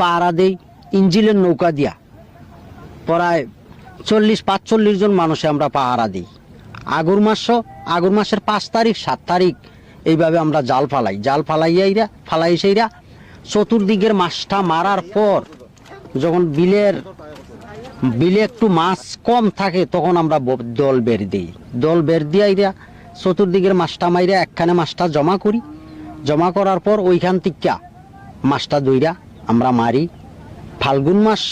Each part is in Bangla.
পাহারা দেই, ইঞ্জিলের নৌকা দিয়া। প্রায় চল্লিশ, পাঁচচল্লিশ জন মানুষে আমরা পাহারা দিই। আগুর মাস আগুর মাসের পাঁচ তারিখ, সাত তারিখ, এইভাবে আমরা জাল ফালাই। জাল ফালাইয়াইরা ফালাই সেইরা চতুর্দিকের মাছটা মারার পর যখন বিলের, বিলে একটু মাছ কম থাকে, তখন আমরা দল বের দিই। দল বের দিয়াইরা চতুর্দিকের মাছটা মাইরা একখানে মাছটা জমা করি। জমা করার পর ওইখান থেকে মাছটা দইরা আমরা মারি। ফাল্গুন মাস,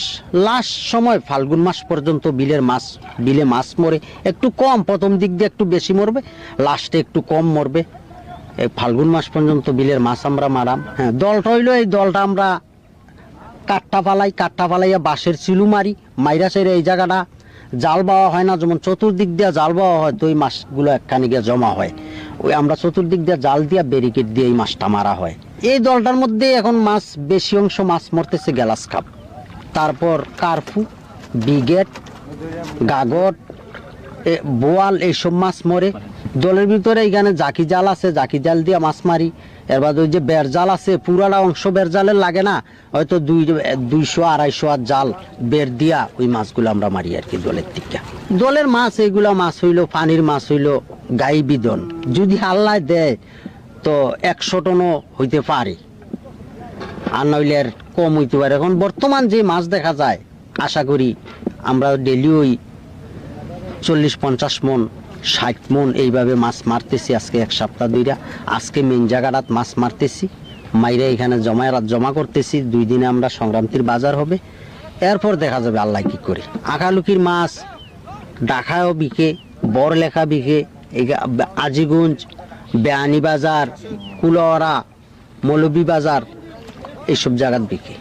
লাস্ট সময় ফাল্গুন মাস পর্যন্ত বিলের মাছ, বিলে মাছ মরে। একটু কম, প্রথম দিক দিয়ে একটু বেশি মরবে, লাস্টে একটু কম মরবে। এই ফাল্গুন মাস পর্যন্ত বিলের মাছ আমরা মারাম। হ্যাঁ দলটা হইল, এই দলটা আমরা কাঠটা ফালাই, কাঠটা ফালাইয়া বাঁশের চিলু মারি। মাইরা সেরে এই জায়গাটা জাল বাওয়া হয় না, যেমন চতুর্দিক দিয়ে জাল বাওয়া হয়, তো ওই মাছগুলো একখানি গিয়ে জমা হয়। ওই আমরা চতুর্দিক দিয়ে জাল দিয়ে ব্যারিকেড দিয়ে এই মাছটা মারা হয়। এই দলটার মধ্যে এখন মাছ, বেশি অংশ মাছ মরতেছে গ্যালাস কাপ তারপর কার্ফু বিগেট, গাগট বোয়াল, এইসব মাছ মরে। দলের ভিতরে এখানে জাকি জাল আছে, জাকি জাল দিয়ে মাছ মারি। এর বাদে ওই যে বের জাল আছে পুরাটা অংশ বের জালের লাগে না, হয়তো দুই, দুইশো, আড়াইশো আর জাল বের দিয়া ওই মাছগুলো আমরা মারি আর কি দলের দিকে দলের মাছ এইগুলা মাছ হইল, পানির মাছ হইল, গাই বিদন। যদি আল্লাহ দেয়, তো একশো টনও হইতে পারে। আর নইলে আর কম হইতে পারে। এখন বর্তমান যে মাছ দেখা যায়, আশা করি আমরা ডেলি ওই চল্লিশ, পঞ্চাশ মন ষাট মন এইভাবে মাছ মারতেছি আজকে এক সপ্তাহ দুইটা আজকে মেন জায়গাটাত মাছ মারতেছি। মাইরে এখানে জমা জমা করতেছি। দুই দিনে আমরা সংগ্রামতির বাজার হবে। এরপর দেখা যাবে আল্লাহ কি করে। আকালুকির মাছ, ডাকায়ও বিকে, বড়লেখা বিকে, এই আজিগুঞ্জ বেআনি বাজার কুলওয়ারা মৌলবী বাজার, এইসব জায়গাত বিকে।